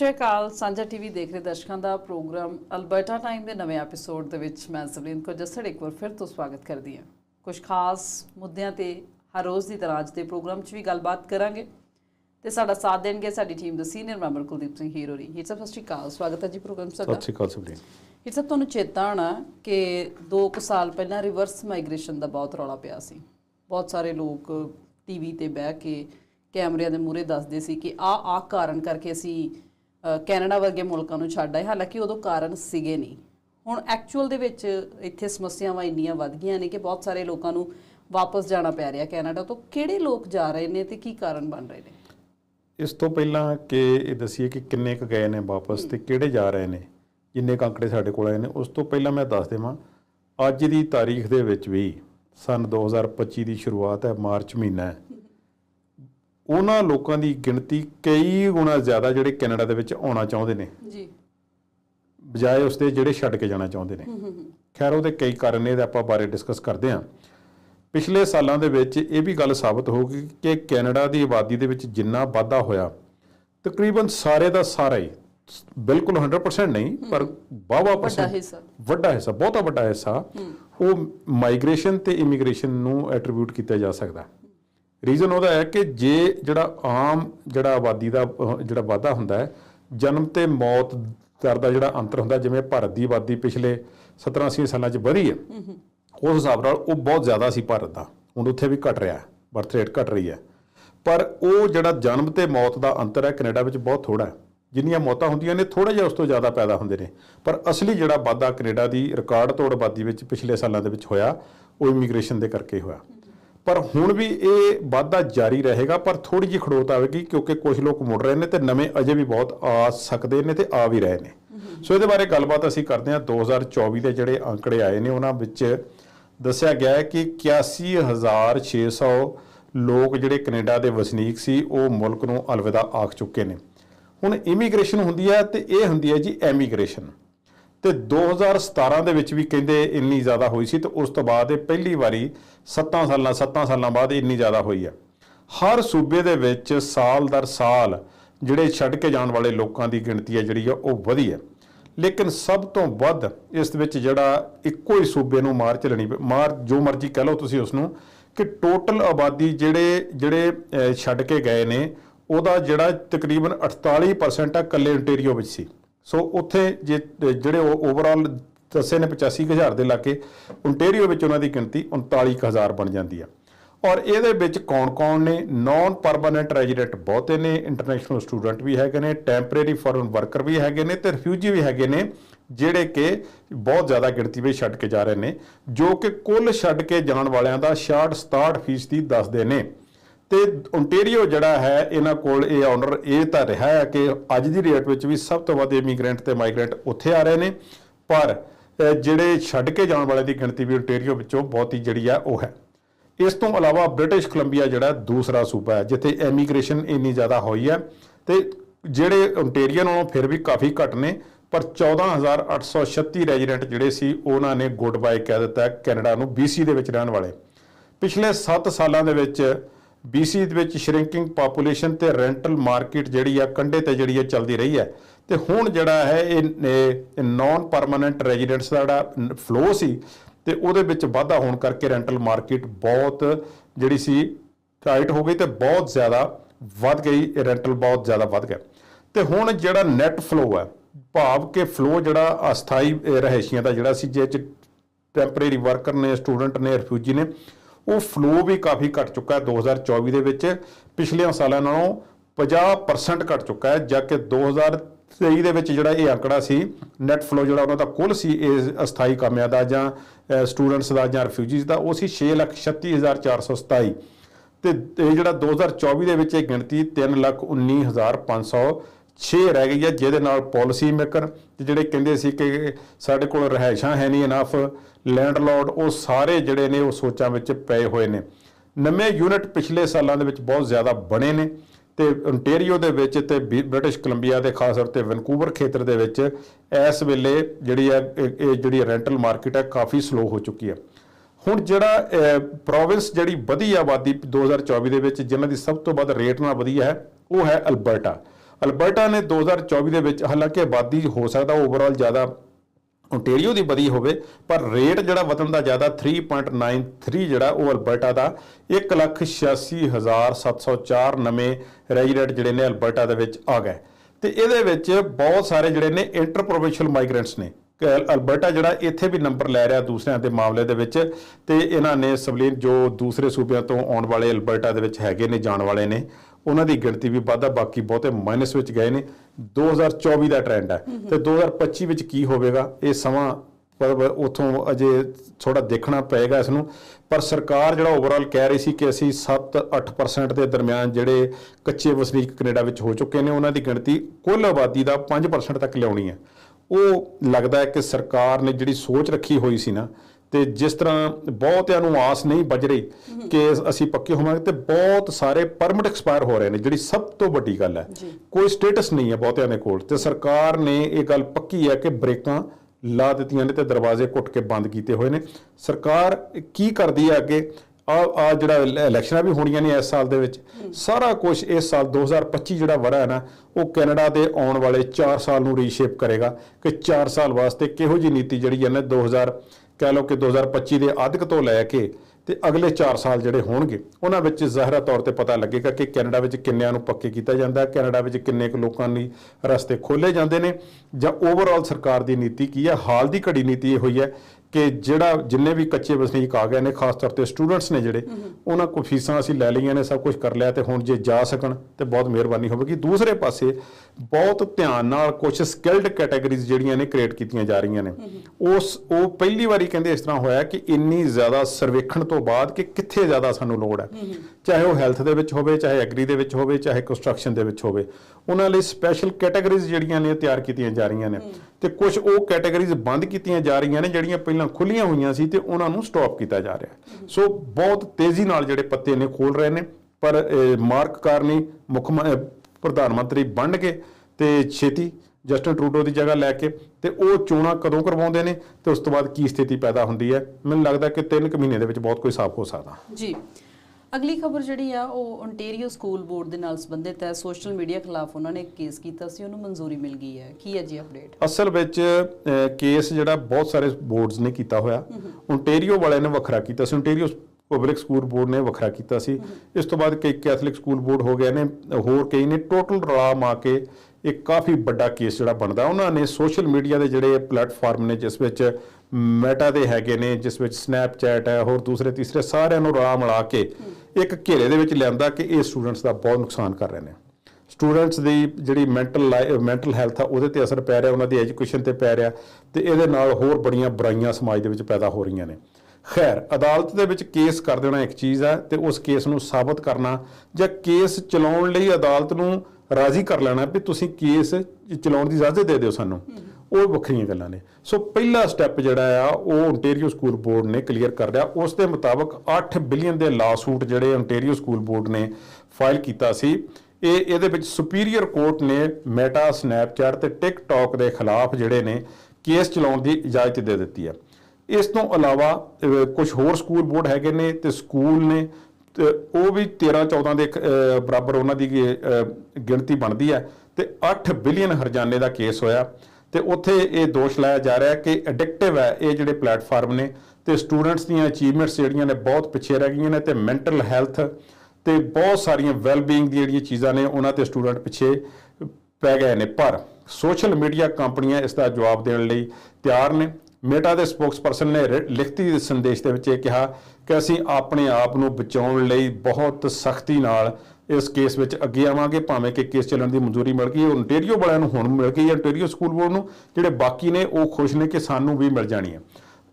ਸ਼੍ਰੀ ਅਕਾਲ। ਸਾਂਝਾ ਟੀਵੀ ਦੇਖ ਰਹੇ ਦਰਸ਼ਕਾਂ ਦਾ ਪ੍ਰੋਗਰਾਮ ਅਲਬਰਟਾ ਟਾਈਮ ਦੇ ਨਵੇਂ ਐਪੀਸੋਡ ਦੇ ਵਿੱਚ ਮੈਂ ਜ਼ਬਰੀਨ ਕੋ ਜੱਸੜ ਇੱਕ ਵਾਰ ਫਿਰ ਤੋਂ ਸਵਾਗਤ ਕਰਦੀ ਹਾਂ। ਕੁਝ ਖਾਸ ਮੁੱਦਿਆਂ ਤੇ ਹਰ ਰੋਜ਼ ਦੀ ਤਰ੍ਹਾਂ ਅੱਜ ਦੇ ਪ੍ਰੋਗਰਾਮ 'ਚ ਵੀ ਗੱਲਬਾਤ ਕਰਾਂਗੇ। ਤੇ ਸਾਡਾ ਸਾਥ ਦੇਣਗੇ ਸਾਡੀ ਟੀਮ ਦੇ ਸੀਨੀਅਰ ਮੈਂਬਰ ਕੁਲਦੀਪ ਸਿੰਘ ਹੀਰੋਰੀ। ਹੀਰ ਸਾਹਿਬ ਸਤਿ ਸ਼੍ਰੀ ਅਕਾਲ। ਸਵਾਗਤ ਹੈ ਜੀ ਪ੍ਰੋਗਰਾਮ 'ਚ ਸਤਿ ਸ਼੍ਰੀ ਅਕਾਲ ਸੁਬਰੀਨ ਹੀਰ ਸਾਹਿਬ ਤੁਹਾਨੂੰ ਚੇਤਾ ਹੋਣਾ ਕਿ 2 ਕੁ ਸਾਲ ਪਹਿਲਾਂ ਰਿਵਰਸ ਮਾਈਗ੍ਰੇਸ਼ਨ ਦਾ ਬਹੁਤ ਰੌਲਾ ਪਿਆ ਸੀ। ਬਹੁਤ ਸਾਰੇ ਲੋਕ ਟੀਵੀ ਤੇ ਬਹਿ ਕੇ ਕੈਮਰਿਆਂ ਦੇ ਮੂਹਰੇ ਦੱਸਦੇ ਸੀ ਕਿ ਆ ਆ ਕਾਰਨ ਕਰਕੇ ਅਸੀਂ ਕੈਨੇਡਾ ਵਰਗੇ ਮੁਲਕਾਂ ਨੂੰ ਛੱਡ ਆਏ। ਹਾਲਾਂਕਿ ਉਦੋਂ ਕਾਰਨ ਸੀਗੇ ਨਹੀਂ। ਹੁਣ ਐਕਚੁਅਲ ਦੇ ਵਿੱਚ ਇੱਥੇ ਸਮੱਸਿਆਵਾਂ ਇੰਨੀਆਂ ਵੱਧ ਗਈਆਂ ਨੇ ਕਿ ਬਹੁਤ ਸਾਰੇ ਲੋਕਾਂ ਨੂੰ ਵਾਪਸ ਜਾਣਾ ਪੈ ਰਿਹਾ ਕੈਨੇਡਾ ਤੋਂ। ਕਿਹੜੇ ਲੋਕ ਜਾ ਰਹੇ ਨੇ ਤੇ ਕੀ ਕਾਰਨ ਬਣ ਰਹੇ ਨੇ? ਇਸ ਤੋਂ ਪਹਿਲਾਂ ਕਿ ਇਹ ਦਸੀਏ ਕਿ ਕਿੰਨੇ ਕੁ ਗਏ ਨੇ ਵਾਪਸ ਤੇ ਕਿਹੜੇ ਜਾ ਰਹੇ ਨੇ, ਜਿੰਨੇ ਕੁ ਅੰਕੜੇ ਸਾਡੇ ਕੋਲ ਆਏ ਨੇ, ਉਸ ਤੋਂ ਪਹਿਲਾਂ ਮੈਂ ਦੱਸ ਦੇਵਾਂ, ਅੱਜ ਦੀ ਤਾਰੀਖ ਦੇ ਵਿੱਚ ਵੀ ਸਨ 2025 ਦੀ ਸ਼ੁਰੂਆਤ ਹੈ, ਮਾਰਚ ਮਹੀਨਾ ਹੈ। ਉਹਨਾਂ ਲੋਕਾਂ ਦੀ ਗਿਣਤੀ ਕਈ ਗੁਣਾ ਜ਼ਿਆਦਾ ਜਿਹੜੇ ਕੈਨੇਡਾ ਦੇ ਵਿੱਚ ਆਉਣਾ ਚਾਹੁੰਦੇ ਨੇ। ਜੀ। ਬਜਾਏ ਉਸ ਦੇ ਜਿਹੜੇ ਛੱਡ ਕੇ ਜਾਣਾ ਚਾਹੁੰਦੇ ਨੇ। ਖੈਰ ਉਹਦੇ ਕਈ ਕਾਰਨ ਨੇ ਇਹਦੇ ਆਪਾਂ ਬਾਰੇ ਡਿਸਕਸ ਕਰਦੇ ਹਾਂ। ਪਿਛਲੇ ਸਾਲਾਂ ਦੇ ਵਿੱਚ ਇਹ ਵੀ ਗੱਲ ਸਾਬਤ ਹੋ ਗਈ ਕਿ ਕੈਨੇਡਾ ਦੀ ਆਬਾਦੀ ਦੇ ਵਿੱਚ ਜਿੰਨਾ ਵਾਧਾ ਹੋਇਆ ਤਕਰੀਬਨ ਸਾਰੇ ਦਾ ਸਾਰਾ ਹੀ ਬਿਲਕੁਲ 100% ਨਹੀਂ ਪਰ ਵੱਡਾ ਹਿੱਸਾ। ਵੱਡਾ ਹਿੱਸਾ ਬਹੁਤਾ ਵੱਡਾ ਹਿੱਸਾ ਉਹ ਮਾਈਗ੍ਰੇਸ਼ਨ ਤੇ ਇਮੀਗ੍ਰੇਸ਼ਨ ਨੂੰ ਐਟਰੀਬਿਊਟ ਕੀਤਾ ਜਾ ਸਕਦਾ। ਰੀਜ਼ਨ ਉਹਦਾ ਹੈ ਕਿ ਜੇ ਜਿਹੜਾ ਆਮ ਜਿਹੜਾ ਆਬਾਦੀ ਦਾ ਜਿਹੜਾ ਵਾਧਾ ਹੁੰਦਾ ਹੈ ਜਨਮ ਤੇ ਮੌਤ ਦਰ ਦਾ ਜਿਹੜਾ ਅੰਤਰ ਹੁੰਦਾ ਜਿਵੇਂ ਭਾਰਤ ਦੀ ਆਬਾਦੀ ਪਿਛਲੇ 17 80 ਸਾਲਾਂ 'ਚ ਵਧੀ ਹੈ ਉਸ ਹਿਸਾਬ ਨਾਲ ਉਹ ਬਹੁਤ ਜ਼ਿਆਦਾ ਸੀ ਭਾਰਤ ਦਾ। ਹੁਣ ਉੱਥੇ ਵੀ ਘਟ ਰਿਹਾ ਹੈ ਬਰਥ ਰੇਟ ਘਟ ਰਹੀ ਹੈ। ਪਰ ਉਹ ਜਿਹੜਾ ਜਨਮ ਤੇ ਮੌਤ ਦਾ ਅੰਤਰ ਹੈ ਕੈਨੇਡਾ ਵਿੱਚ ਬਹੁਤ ਥੋੜਾ ਹੈ। ਜਿੰਨੀਆਂ ਮੌਤਾਂ ਹੁੰਦੀਆਂ ਨੇ ਥੋੜਾ ਜਿਹਾ ਉਸ ਤੋਂ ਜ਼ਿਆਦਾ ਪੈਦਾ ਹੁੰਦੇ ਨੇ। ਪਰ ਅਸਲੀ ਜਿਹੜਾ ਵਾਧਾ ਕੈਨੇਡਾ ਦੀ ਰਿਕਾਰਡ ਤੋੜ ਆਬਾਦੀ ਵਿੱਚ ਪਿਛਲੇ ਸਾਲਾਂ ਦੇ ਵਿੱਚ ਹੋਇਆ ਉਹ ਇਮੀਗ੍ਰੇਸ਼ਨ ਦੇ ਕਰਕੇ ਹੋਇਆ। ਪਰ ਹੁਣ ਵੀ ਇਹ ਵਾਧਾ ਜਾਰੀ ਰਹੇਗਾ, ਪਰ ਥੋੜੀ ਜਿਹੀ ਖੜੋਤ ਆਵੇਗੀ ਕਿਉਂਕਿ ਕੁਝ ਲੋਕ ਮੁੜ ਰਹੇ ਨੇ ਤੇ ਨਵੇਂ ਅਜੇ ਵੀ ਬਹੁਤ ਆ ਸਕਦੇ ਨੇ ਤੇ ਆ ਵੀ ਰਹੇ ਨੇ। ਸੋ ਇਹਦੇ ਬਾਰੇ ਗੱਲਬਾਤ ਅਸੀਂ ਕਰਦੇ ਹਾਂ। 2024 ਦੇ ਜਿਹੜੇ ਅੰਕੜੇ ਆਏ ਨੇ, ਉਹਨਾਂ ਵਿੱਚ ਦੱਸਿਆ ਗਿਆ ਹੈ ਕਿ 81600 ਲੋਕ ਜਿਹੜੇ ਕੈਨੇਡਾ ਦੇ ਵਸਨੀਕ ਸੀ, ਉਹ ਮੁਲਕ ਨੂੰ ਅਲਵਿਦਾ ਆਖ ਚੁੱਕੇ ਨੇ। ਹੁਣ ਇਮੀਗ੍ਰੇਸ਼ਨ ਹੁੰਦੀ ਹੈ ਤੇ ਇਹ ਹੁੰਦੀ ਹੈ ਜੀ ਐਮੀਗ੍ਰੇਸ਼ਨ। ਤੇ 2017 ਦੇ ਵਿੱਚ ਵੀ ਕਹਿੰਦੇ ਇੰਨੀ ਜ਼ਿਆਦਾ ਹੋਈ ਸੀ ਤੇ ਉਸ ਤੋਂ ਬਾਅਦ ਇਹ ਪਹਿਲੀ ਵਾਰੀ 7 ਸਾਲਾਂ 7 ਸਾਲਾਂ ਬਾਅਦ ਇੰਨੀ ਜ਼ਿਆਦਾ ਹੋਈ ਆ। ਹਰ ਸੂਬੇ ਦੇ ਵਿੱਚ ਸਾਲ ਦਰ ਸਾਲ ਜਿਹੜੇ ਛੱਡ ਕੇ ਜਾਣ ਵਾਲੇ ਲੋਕਾਂ ਦੀ ਗਿਣਤੀ ਹੈ ਜਿਹੜੀ ਆ, ਉਹ ਵਧੀ ਹੈ। ਲੇਕਿਨ ਸਭ ਤੋਂ ਵੱਧ ਇਸ ਵਿੱਚ ਜਿਹੜਾ ਇੱਕੋ ਹੀ ਸੂਬੇ ਨੂੰ ਮਾਰ ਚੱਲਣੀ ਮਾਰ ਜੋ ਮਰਜ਼ੀ ਕਹਿ ਲਓ ਤੁਸੀਂ ਉਸ ਨੂੰ ਕਿ ਟੋਟਲ ਆਬਾਦੀ ਜਿਹੜੇ ਜਿਹੜੇ ਛੱਡ ਕੇ ਗਏ ਨੇ, ਉਹਦਾ ਜਿਹੜਾ ਤਕਰੀਬਨ 48% ਆ ਕੱਲੇ ontario ਵਿੱਚ ਸੀ। ਸੋ ਉੱਥੇ ਜੇ, ਜਿਹੜੇ ਓਵਰਆਲ ਦੱਸੇ ਨੇ 85000 ਦੇ ਲਾਗੇ ਓਨਟੇਰੀਓ ਵਿੱਚ ਉਹਨਾਂ ਦੀ ਗਿਣਤੀ 39000 ਬਣ ਜਾਂਦੀ ਆ। ਔਰ ਇਹਦੇ ਵਿੱਚ ਕੌਣ-ਕੌਣ ਨੇ? ਨਾਨ ਪਰਮਨੈਂਟ ਰੈਜ਼ੀਡੈਂਟ ਬਹੁਤੇ ਨੇ ਇੰਟਰਨੈਸ਼ਨਲ ਸਟੂਡੈਂਟ ਵੀ ਹੈਗੇ ਨੇ ਟੈਂਪਰੇਰੀ ਫੋਰਨ ਵਰਕਰ ਵੀ ਹੈਗੇ ਨੇ ਤੇ ਰਿਫਿਊਜੀ ਵੀ ਹੈਗੇ ਨੇ, ਜਿਹੜੇ ਕਿ ਬਹੁਤ ਜ਼ਿਆਦਾ ਗਿਣਤੀ ਵਿੱਚ ਛੱਡ ਕੇ ਜਾ ਰਹੇ ਨੇ, ਜੋ ਕਿ ਕੁੱਲ ਛੱਡ ਕੇ ਜਾਣ ਵਾਲਿਆਂ ਦਾ 66-67% ਦੱਸਦੇ ਨੇ। ਤੇ ontario ਜਿਹੜਾ ਹੈ, ਇਹਨਾਂ ਕੋਲ ਇਹ ਆਨਰ ਇਹ ਤਾਂ ਰਿਹਾ ਹੈ ਕਿ ਅੱਜ ਦੀ ਰੇਟ ਵਿੱਚ ਵੀ ਸਭ ਤੋਂ ਵੱਧ ਇਮੀਗ੍ਰੈਂਟ ਤੇ ਮਾਈਗ੍ਰੈਂਟ ਉੱਥੇ ਆ ਰਹੇ ਨੇ, ਪਰ ਜਿਹੜੇ ਛੱਡ ਕੇ ਜਾਣ ਵਾਲਿਆਂ ਦੀ ਗਿਣਤੀ ਵੀ ontario ਵਿੱਚੋਂ ਬਹੁਤੀ ਜਿਹੜੀ ਆ, ਉਹ ਹੈ। ਇਸ ਤੋਂ ਇਲਾਵਾ ਬ੍ਰਿਟਿਸ਼ ਕੋਲੰਬੀਆ ਜਿਹੜਾ ਦੂਸਰਾ ਸੂਬਾ ਹੈ, ਜਿੱਥੇ ਐਮੀਗ੍ਰੇਸ਼ਨ ਇੰਨੀ ਜ਼ਿਆਦਾ ਹੋਈ ਹੈ, ਤੇ ਜਿਹੜੇ ontario ਨਾਲੋਂ ਫਿਰ ਵੀ ਕਾਫੀ ਘੱਟ ਨੇ, ਪਰ 14836 ਰੈਜ਼ੀਡੈਂਟ ਜਿਹੜੇ ਸੀ, ਉਹਨਾਂ ਨੇ ਗੁੱਡ ਬਾਏ ਕਹਿ ਦਿੱਤਾ ਕੈਨੇਡਾ ਨੂੰ BC ਦੇ ਵਿੱਚ ਰਹਿਣ ਵਾਲੇ। ਪਿਛਲੇ 7 ਸਾਲਾਂ ਦੇ ਵਿੱਚ BC ਦੇ ਵਿੱਚ ਸ਼ਰਿੰਕਿੰਗ ਪੋਪੂਲੇਸ਼ਨ ਤੇ ਰੈਂਟਲ ਮਾਰਕੀਟ ਜਿਹੜੀ ਆ ਕੰਡੇ ਤੇ ਜਿਹੜੀ ਆ ਚੱਲਦੀ ਰਹੀ ਹੈ। ਤੇ ਹੁਣ ਜਿਹੜਾ ਹੈ ਇਹ ਨਾਨ ਪਰਮਨੈਂਟ ਰੈਜ਼ੀਡੈਂਟਸ ਦਾ ਜਿਹੜਾ ਫਲੋ ਸੀ ਤੇ ਉਹਦੇ ਵਿੱਚ ਵਾਧਾ ਹੋਣ ਕਰਕੇ ਰੈਂਟਲ ਮਾਰਕੀਟ ਬਹੁਤ ਜਿਹੜੀ ਸੀ ਟਾਈਟ ਹੋ ਗਈ ਤੇ ਬਹੁਤ ਜ਼ਿਆਦਾ ਵੱਧ ਗਈ ਰੈਂਟਲ ਬਹੁਤ ਜ਼ਿਆਦਾ ਵੱਧ ਗਿਆ। ਤੇ ਹੁਣ ਜਿਹੜਾ ਨੈਟ ਫਲੋ ਹੈ ਭਾਵ ਕਿ ਫਲੋ ਜਿਹੜਾ ਅਸਥਾਈ ਅਹ, ਰਹਿਸ਼ੀਆਂ ਦਾ ਜਿਹੜਾ ਸੀ ਜੇ ਚ ਟੈਂਪਰੇਰੀ ਵਰਕਰ ਨੇ ਸਟੂਡੈਂਟ ਨੇ ਰਿਫਿਊਜੀ ਨੇ ਉਹ ਫਲੋ ਵੀ ਕਾਫੀ ਘਟ ਚੁੱਕਾ ਹੈ। 2024 ਦੇ ਵਿੱਚ ਪਿਛਲੇ ਸਾਲਾਂ ਨਾਲੋਂ 50% ਘਟ ਚੁੱਕਾ ਹੈ ਜਦ ਕਿ 2023 ਦੇ ਵਿੱਚ ਜਿਹੜਾ ਇਹ ਅੰਕੜਾ ਸੀ ਨੈਟ ਫਲੋ ਜਿਹੜਾ ਉਹਨਾਂ ਦਾ ਕੁੱਲ ਸੀ ਇਹ ਅਸਥਾਈ ਕਾਮਿਆਂ ਦਾ ਜਾਂ ਸਟੂਡੈਂਟਸ ਦਾ ਜਾਂ ਰਿਫਿਊਜੀਜ਼ ਦਾ ਉਹ ਸੀ 6,36,427 ਤੇ ਇਹ ਜਿਹੜਾ 2024 ਦੇ ਵਿੱਚ ਇਹ ਗਿਣਤੀ 6 ਰਹਿ ਗਈ ਹੈ, ਜਿਹਦੇ ਨਾਲ ਪਾਲਿਸੀ ਮੇਕਰ ਤੇ ਜਿਹੜੇ ਕਹਿੰਦੇ ਸੀ ਕਿ ਸਾਡੇ ਕੋਲ ਰਹਿائشਾਂ ਹੈ ਨਹੀਂ ਇਨਫ ਲੈਂਡਲਾਰਡ ਉਹ ਸਾਰੇ ਜਿਹੜੇ ਨੇ ਉਹ ਸੋਚਾਂ ਵਿੱਚ ਪਏ ਹੋਏ ਨੇ। ਨਵੇਂ ਯੂਨਿਟ ਪਿਛਲੇ ਸਾਲਾਂ ਦੇ ਵਿੱਚ ਬਹੁਤ ਜ਼ਿਆਦਾ ਬਣੇ ਨੇ ਤੇ ਅੰਟੇਰੀਓ ਦੇ ਵਿੱਚ ਤੇ ਬ੍ਰਿਟਿਸ਼ ਕੋਲੰਬੀਆ ਦੇ ਖਾਸ ਤੌਰ ਤੇ ਵੈਨਕੂਵਰ ਖੇਤਰ ਦੇ ਵਿੱਚ ਇਸ ਵੇਲੇ ਜਿਹੜੀ ਹੈ, ਇਹ ਜਿਹੜੀ ਰੈਂਟਲ ਮਾਰਕੀਟ ਹੈ ਕਾਫੀ ਸਲੋ ਹੋ ਚੁੱਕੀ ਹੈ। ਹੁਣ ਜਿਹੜਾ ਪ੍ਰੋਵਿੰਸ ਜਿਹੜੀ ਵਧੀ ਆਬਾਦੀ 2024 ਦੇ ਵਿੱਚ, ਜਿਨ੍ਹਾਂ ਦੀ ਸਭ ਤੋਂ ਵੱਧ ਰੇਟ ਨਾਲ ਵਧੀ ਹੈ, ਉਹ ਹੈ ਅਲਬਰਟਾ ਅਲਬਰਟਾ ਨੇ 2024 ਦੇ ਵਿੱਚ ਹਾਲਾਂਕਿ ਆਬਾਦੀ ਹੋ ਸਕਦਾ ਓਵਰਆਲ ਜ਼ਿਆਦਾ ਓਨਟਾਰੀਓ ਦੀ ਵਧੀ ਹੋਵੇ, ਪਰ ਰੇਟ ਜਿਹੜਾ ਵਧਣ ਦਾ ਜ਼ਿਆਦਾ 3.93 ਜਿਹੜਾ ਉਹ ਅਲਬਰਟਾ ਦਾ 186704 ਨਵੇਂ ਰੈਜ਼ੀਡੈਂਟ ਜਿਹੜੇ ਨੇ ਅਲਬਰਟਾ ਦੇ ਵਿੱਚ ਆ ਗਏ। ਤੇ ਇਹਦੇ ਵਿੱਚ ਬਹੁਤ ਸਾਰੇ ਜਿਹੜੇ ਨੇ ਇੰਟਰ ਪ੍ਰੋਵਿੰਸ਼ੀਅਲ ਮਾਈਗ੍ਰੈਂਟਸ ਨੇ ਅਲਬਰਟਾ ਜਿਹੜਾ ਇੱਥੇ ਵੀ ਨੰਬਰ ਲੈ ਰਿਹਾ ਦੂਸਰਿਆਂ ਦੇ ਮਾਮਲੇ ਦੇ ਵਿੱਚ, ਤੇ ਇਹਨਾਂ ਨੇ ਸਬਲੀਨ ਜੋ ਦੂਸਰੇ ਸੂਬਿਆਂ ਤੋਂ ਆਉਣ ਵਾਲੇ ਅਲਬਰਟਾ ਦੇ ਵਿੱਚ ਹੈਗੇ ਨੇ, ਜਾਣ ਵਾਲੇ ਨੇ ਉਹਨਾਂ ਦੀ ਗਿਣਤੀ ਵੀ ਵਾਧਾ ਬਾਕੀ ਬਹੁਤੇ ਮਾਈਨਸ ਵਿੱਚ ਗਏ ਨੇ। 2024 ਦਾ ਟ੍ਰੈਂਡ ਹੈ ਤੇ 2025 ਵਿੱਚ ਕੀ ਹੋਵੇਗਾ? ਇਹ ਸਮਾਂ ਪਰ ਉਥੋਂ ਅਜੇ ਥੋੜਾ ਦੇਖਣਾ ਪਏਗਾ ਇਸ ਨੂੰ ਪਰ ਸਰਕਾਰ ਜਿਹੜਾ ਓਵਰਆਲ ਕਹਿ ਰਹੀ ਸੀ ਕਿ ਅਸੀਂ 7-8% ਦੇ ਦਰਮਿਆਨ ਜਿਹੜੇ ਕੱਚੇ ਵਸਨੀਕ ਕੈਨੇਡਾ ਵਿੱਚ ਹੋ ਚੁੱਕੇ ਨੇ, ਉਹਨਾਂ ਦੀ ਗਿਣਤੀ ਕੁੱਲ ਆਬਾਦੀ ਦਾ 5% ਤੱਕ ਲਿਆਉਣੀ ਹੈ। ਉਹ ਲੱਗਦਾ ਹੈ ਕਿ ਸਰਕਾਰ ਨੇ ਜਿਹੜੀ ਸੋਚ ਰੱਖੀ ਹੋਈ ਸੀ ਨਾ ਤੇ ਜਿਸ ਤਰ੍ਹਾਂ ਬਹੁਤਿਆਂ ਨੂੰ ਆਸ ਨਹੀਂ ਬਜ ਰਹੀ ਕਿ ਅਸੀਂ ਪੱਕੇ ਹੋਵਾਂਗੇ ਤੇ ਬਹੁਤ ਸਾਰੇ ਪਰਮਿਟ ਐਕਸਪਾਇਰ ਹੋ ਰਹੇ ਨੇ ਜਿਹੜੀ ਸਭ ਤੋਂ ਵੱਡੀ ਗੱਲ ਹੈ। ਕੋਈ ਸਟੇਟਸ ਨਹੀਂ ਹੈ ਬਹੁਤਿਆਂ ਦੇ ਕੋਲ ਤੇ ਸਰਕਾਰ ਨੇ ਇਹ ਗੱਲ ਪੱਕੀ ਹੈ ਕਿ ਬ੍ਰੇਕਾਂ ਲਾ ਦਿੱਤੀਆਂ ਨੇ ਤੇ ਦਰਵਾਜ਼ੇ ਘੁੱਟ ਕੇ ਬੰਦ ਕੀਤੇ ਹੋਏ ਨੇ। ਸਰਕਾਰ ਕੀ ਕਰਦੀ ਹੈ ਅੱਗੇ? ਆ ਆ ਜਿਹੜਾ ਇਲ- ਇਲੈਕਸ਼ਨਾਂ ਵੀ ਹੋਣੀਆਂ ਨੇ ਇਸ ਸਾਲ ਦੇ ਵਿੱਚ। ਸਾਰਾ ਕੁਝ ਇਸ ਸਾਲ 2025 ਜਿਹੜਾ ਵਰਾ ਹੈ ਨਾ ਉਹ ਕੈਨੇਡਾ ਦੇ ਆਉਣ ਵਾਲੇ 4 ਸਾਲ ਨੂੰ ਰੀਸ਼ੇਪ ਕਰੇਗਾ ਕਿ 4 ਸਾਲ ਵਾਸਤੇ ਕਿਹੋ ਜੀ ਨੀਤੀ ਜਿਹੜੀ ਹੈ ਨਾ 2000 ਕਹਿ ਲਓ ਕਿ 2025 ਦੇ ਅੱਧਕ ਤੋਂ ਲੈ ਕੇ ਤੇ ਅਗਲੇ 4 ਸਾਲ ਜਿਹੜੇ ਹੋਣਗੇ, ਉਹਨਾਂ ਵਿੱਚ ਜ਼ਾਹਿਰਾ ਤੌਰ ਤੇ ਪਤਾ ਲੱਗੇਗਾ ਕਿ ਕੈਨੇਡਾ ਵਿੱਚ ਕਿੰਨਿਆਂ ਨੂੰ ਪੱਕੇ ਕੀਤਾ ਜਾਂਦਾ ਹੈ, ਕੈਨੇਡਾ ਵਿੱਚ ਕਿੰਨੇ ਕੁ ਲੋਕਾਂ ਲਈ ਰਸਤੇ ਖੋਲੇ ਜਾਂਦੇ ਨੇ ਜਾਂ ਓਵਰਆਲ ਸਰਕਾਰ ਦੀ ਨੀਤੀ ਕੀ ਹੈ, ਹਾਲ ਦੀ ਘੜੀ ਨੀਤੀ ਇਹ ਹੋਈ ਹੈ ਕਿ ਜਿਹੜਾ ਜਿੰਨੇ ਵੀ ਕੱਚੇ ਵਸਨੀਕ ਆ ਗਏ ਨੇ ਖਾਸ ਤੌਰ ਤੇ ਸਟੂਡੈਂਟਸ ਨੇ ਜਿਹੜੇ ਉਹਨਾਂ ਕੋਲ ਫੀਸਾਂ ਅਸੀਂ ਲੈ ਲਈਆਂ ਨੇ ਸਭ ਕੁਝ ਕਰ ਲਿਆ ਤੇ ਹੁਣ ਜੇ ਜਾ ਸਕਣ ਤੇ ਬਹੁਤ ਮਿਹਰਬਾਨੀ ਹੋਵੇਗੀ। ਦੂਸਰੇ ਪਾਸੇ ਬਹੁਤ ਧਿਆਨ ਨਾਲ ਕੁਝ ਸਕਿਲਡ ਕੈਟਾਗਰੀਜ਼ ਜਿਹੜੀਆਂ ਨੇ ਕ੍ਰੀਏਟ ਕੀਤੀਆਂ ਜਾ ਰਹੀਆਂ ਨੇ। ਉਸ ਉਹ ਪਹਿਲੀ ਵਾਰੀ ਕਹਿੰਦੇ ਇਸ ਤਰ੍ਹਾਂ ਹੋਇਆ ਕਿ ਇੰਨੀ ਜ਼ਿਆਦਾ ਸਰਵੇਖਣ ਤੋਂ ਬਾਅਦ ਕਿ ਕਿੱਥੇ ਜ਼ਿਆਦਾ ਸਾਨੂੰ ਲੋੜ ਹੈ। ਚਾਹੇ ਉਹ ਹੈਲਥ ਦੇ ਵਿੱਚ ਹੋਵੇ ਚਾਹੇ ਐਗਰੀ ਦੇ ਵਿੱਚ ਹੋਵੇ ਚਾਹੇ ਕੰਸਟਰਕਸ਼ਨ ਦੇ ਵਿੱਚ ਹੋਵੇ। ਉਹਨਾਂ ਲਈ ਸਪੈਸ਼ਲ ਕੈਟਾਗਰੀਜ਼ ਜਿਹੜੀਆਂ ਨੇ ਤਿਆਰ ਕੀਤੀਆਂ ਜਾ ਰਹੀਆਂ ਨੇ। ਤੇ ਕੁਝ ਉਹ ਕੈਟਾਗਰੀਜ਼ ਬੰਦ ਕੀਤੀਆਂ ਜਾ ਰਹੀਆਂ ਨੇ, ਜਿਹੜੀਆਂ ਪਹਿਲਾਂ ਖੁੱਲੀਆਂ ਹੋਈਆਂ ਸੀ ਤੇ ਉਹਨਾਂ ਨੂੰ ਸਟਾਪ ਕੀਤਾ ਜਾ ਰਿਹਾ ਸੋ ਬਹੁਤ ਤੇਜ਼ੀ ਨਾਲ ਜਿਹੜੇ ਪੱਤੇ ਨੇ ਖੋਲ ਰਹੇ ਨੇ, ਪਰ ਮਾਰਕ ਕਾਰਨੀ ਮੁੱਖ ਪ੍ਰਧਾਨ ਮੰਤਰੀ ਬਣ ਕੇ ਤੇ ਛੇਤੀ ਜਸਟਨ ਟਰੂਡੋ ਦੀ ਜਗ੍ਹਾ ਲੈ ਕੇ ਤੇ ਉਹ ਚੋਣਾਂ ਕਦੋਂ ਕਰਵਾਉਂਦੇ ਨੇ ਤੇ ਉਸ ਤੋਂ ਬਾਅਦ ਕੀ ਸਥਿਤੀ ਪੈਦਾ ਹੁੰਦੀ ਹੈ? ਮੈਨੂੰ ਲੱਗਦਾ ਕਿ 3 ਕੁ ਮਹੀਨੇ ਦੇ ਵਿੱਚ ਬਹੁਤ ਕੋਈ ਸਾਫ਼ ਹੋ ਸਕਦਾ। ਜੀ। ਅਗਲੀ ਖਬਰ ਜਿਹੜੀ ਆ, ਉਹ ਓਨਟਾਰੀਓ ਸਕੂਲ ਬੋਰਡ ਦੇ ਨਾਲ ਸੰਬੰਧਿਤ ਹੈ। ਸੋਸ਼ਲ ਮੀਡੀਆ ਖਿਲਾਫ ਉਹਨਾਂ ਨੇ ਕੇਸ ਕੀਤਾ ਸੀ, ਉਹਨੂੰ ਮਨਜ਼ੂਰੀ ਮਿਲ ਗਈ ਹੈ। ਕੀ ਹੈ ਜੀ ਅਪਡੇਟ ਅਸਲ ਵਿੱਚ ਕੇਸ ਜਿਹੜਾ ਬਹੁਤ ਸਾਰੇ ਬੋਰਡਸ ਨੇ ਕੀਤਾ ਹੋਇਆ। ਓਨਟਾਰੀਓ ਵਾਲਿਆਂ ਨੇ ਵੱਖਰਾ ਕੀਤਾ ਸੀ। ਓਨਟਾਰੀਓ ਪਬਲਿਕ ਸਕੂਲ ਬੋਰਡ ਨੇ ਵੱਖਰਾ ਕੀਤਾ ਸੀ। ਇਸ ਤੋਂ ਬਾਅਦ ਕਈ ਕੈਥੋਲਿਕ ਸਕੂਲ ਬੋਰਡ ਹੋ ਗਏ ਨੇ, ਹੋਰ ਕਈ ਨੇ। ਟੋਟਲ ਰਲਾ ਮਾ ਕੇ ਇੱਕ ਕਾਫੀ ਵੱਡਾ ਕੇਸ ਜਿਹੜਾ ਬਣਦਾ। ਉਹਨਾਂ ਨੇ ਸੋਸ਼ਲ ਮੀਡੀਆ ਦੇ ਜਿਹੜੇ ਪਲੇਟਫਾਰਮ ਨੇ, ਜਿਸ ਵਿੱਚ ਮੈਟਾ ਦੇ ਹੈਗੇ ਨੇ ਜਿਸ ਵਿੱਚ ਸਨੈਪਚੈਟ ਹੈ ਹੋਰ ਦੂਸਰੇ ਤੀਸਰੇ ਸਾਰਿਆਂ ਨੂੰ ਰਲਾ ਮਿਲਾ ਕੇ ਇੱਕ ਘੇਰੇ ਦੇ ਵਿੱਚ ਲਿਆਂਦਾ ਕਿ ਇਹ ਸਟੂਡੈਂਟਸ ਦਾ ਬਹੁਤ ਨੁਕਸਾਨ ਕਰ ਰਹੇ ਨੇ। ਸਟੂਡੈਂਟਸ ਦੀ ਜਿਹੜੀ ਮੈਂਟਲ ਮੈਂਟਲ ਹੈਲਥ ਆ ਉਹਦੇ ਤੇ ਅਸਰ ਪੈ ਰਿਹਾ ਉਹਨਾਂ ਦੀ ਐਜੂਕੇਸ਼ਨ ਤੇ ਪੈ ਰਿਹਾ ਤੇ ਇਹਦੇ ਨਾਲ ਹੋਰ ਬੜੀਆਂ ਬੁਰਾਈਆਂ ਸਮਾਜ ਦੇ ਵਿੱਚ ਪੈਦਾ ਹੋ ਰਹੀਆਂ ਨੇ। ਖੈਰ ਅਦਾਲਤ ਦੇ ਵਿੱਚ ਕੇਸ ਕਰ ਦੇਣਾ ਇੱਕ ਚੀਜ਼ ਹੈ ਤੇ ਉਸ ਕੇਸ ਨੂੰ ਸਾਬਤ ਕਰਨਾ ਜਾਂ ਕੇਸ ਚਲਾਉਣ ਲਈ ਅਦਾਲਤ ਨੂੰ ਰਾਜ਼ੀ ਕਰ ਲੈਣਾ ਵੀ ਤੁਸੀਂ ਕੇਸ ਚਲਾਉਣ ਦੀ ਇਜਾਜ਼ਤ ਦੇ ਦਿਓ ਸਾਨੂੰ। ਉਹ ਵੱਖਰੀਆਂ ਗੱਲਾਂ ਨੇ। ਸੋ ਪਹਿਲਾ ਸਟੈਪ ਜਿਹੜਾ ਆ, ਉਹ ਓਨਟਾਰੀਓ ਸਕੂਲ ਬੋਰਡ ਨੇ ਕਲੀਅਰ ਕਰ ਲਿਆ। ਉਸ ਦੇ ਮੁਤਾਬਕ 8 ਬਿਲੀਅਨ ਦੇ ਲਾਸੂਟ ਜਿਹੜੇ ਓਨਟਾਰੀਓ ਸਕੂਲ ਬੋਰਡ ਨੇ ਫਾਈਲ ਕੀਤਾ ਸੀ। ਇਹ ਇਹਦੇ ਵਿੱਚ ਸੁਪੀਰੀਅਰ ਕੋਰਟ ਨੇ ਮੈਟਾ ਸਨੈਪਚੈਟ ਤੇ ਟਿਕਟੌਕ ਦੇ ਖਿਲਾਫ ਜਿਹੜੇ ਨੇ ਕੇਸ ਚਲਾਉਣ ਦੀ ਇਜਾਜ਼ਤ ਦੇ ਦਿੱਤੀ ਹੈ। ਇਸ ਤੋਂ ਇਲਾਵਾ ਕੁਝ ਹੋਰ ਸਕੂਲ ਬੋਰਡ ਹੈਗੇ ਨੇ ਤੇ ਸਕੂਲ ਨੇ, ਤੇ ਉਹ ਵੀ 13 14 ਦੇ ਬਰਾਬਰ ਉਹਨਾਂ ਦੀ ਗਿਣਤੀ ਬਣਦੀ ਹੈ। ਤੇ 8 ਬਿਲੀਅਨ ਹਰਜਾਨੇ ਦਾ ਕੇਸ ਹੋਇਆ। ਤੇ ਉੱਥੇ ਇਹ ਦੋਸ਼ ਲਾਇਆ ਜਾ ਰਿਹਾ ਕਿ ਐਡਿਕਟਿਵ ਹੈ ਇਹ ਜਿਹੜੇ ਪਲੇਟਫਾਰਮ ਨੇ ਤੇ ਸਟੂਡੈਂਟਸ ਦੀਆਂ ਅਚੀਵਮੈਂਟਸ ਜਿਹੜੀਆਂ ਨੇ ਬਹੁਤ ਪਿੱਛੇ ਰਹਿ ਗਈਆਂ ਨੇ ਤੇ ਮੈਂਟਲ ਹੈਲਥ ਤੇ ਬਹੁਤ ਸਾਰੀਆਂ ਵੈਲਬੀਇੰਗ ਦੀਆਂ ਜਿਹੜੀਆਂ ਚੀਜ਼ਾਂ ਨੇ ਉਹਨਾਂ ਤੇ ਸਟੂਡੈਂਟ ਪਿੱਛੇ ਪੈ ਗਏ ਨੇ। ਪਰ ਸੋਸ਼ਲ ਮੀਡੀਆ ਕੰਪਨੀਆਂ ਇਸ ਦਾ ਜਵਾਬ ਦੇਣ ਲਈ ਤਿਆਰ ਨੇ। ਮੇਟਾ ਦੇ ਸਪੋਕਸਪਰਸਨ ਨੇ ਲਿਖਤੀ ਸੰਦੇਸ਼ ਦੇ ਵਿੱਚ ਇਹ ਕਿਹਾ ਕਿ ਅਸੀਂ ਆਪਣੇ ਆਪ ਨੂੰ ਬਚਾਉਣ ਲਈ ਬਹੁਤ ਸਖਤੀ ਨਾਲ ਇਸ ਕੇਸ ਵਿੱਚ ਅੱਗੇ ਆਵਾਂਗੇ, ਭਾਵੇਂ ਕਿ ਕੇਸ ਚੱਲਣ ਦੀ ਮਨਜ਼ੂਰੀ ਮਿਲ ਗਈ ਓਨਟਾਰੀਓ ਵਾਲਿਆਂ ਨੂੰ ਹੁਣ ਮਿਲ ਗਈ ਹੈ ਸਕੂਲ ਬੋਰਡ ਨੂੰ। ਜਿਹੜੇ ਬਾਕੀ ਨੇ, ਉਹ ਖੁਸ਼ ਨੇ ਕਿ ਸਾਨੂੰ ਵੀ ਮਿਲ ਜਾਣੀ ਹੈ।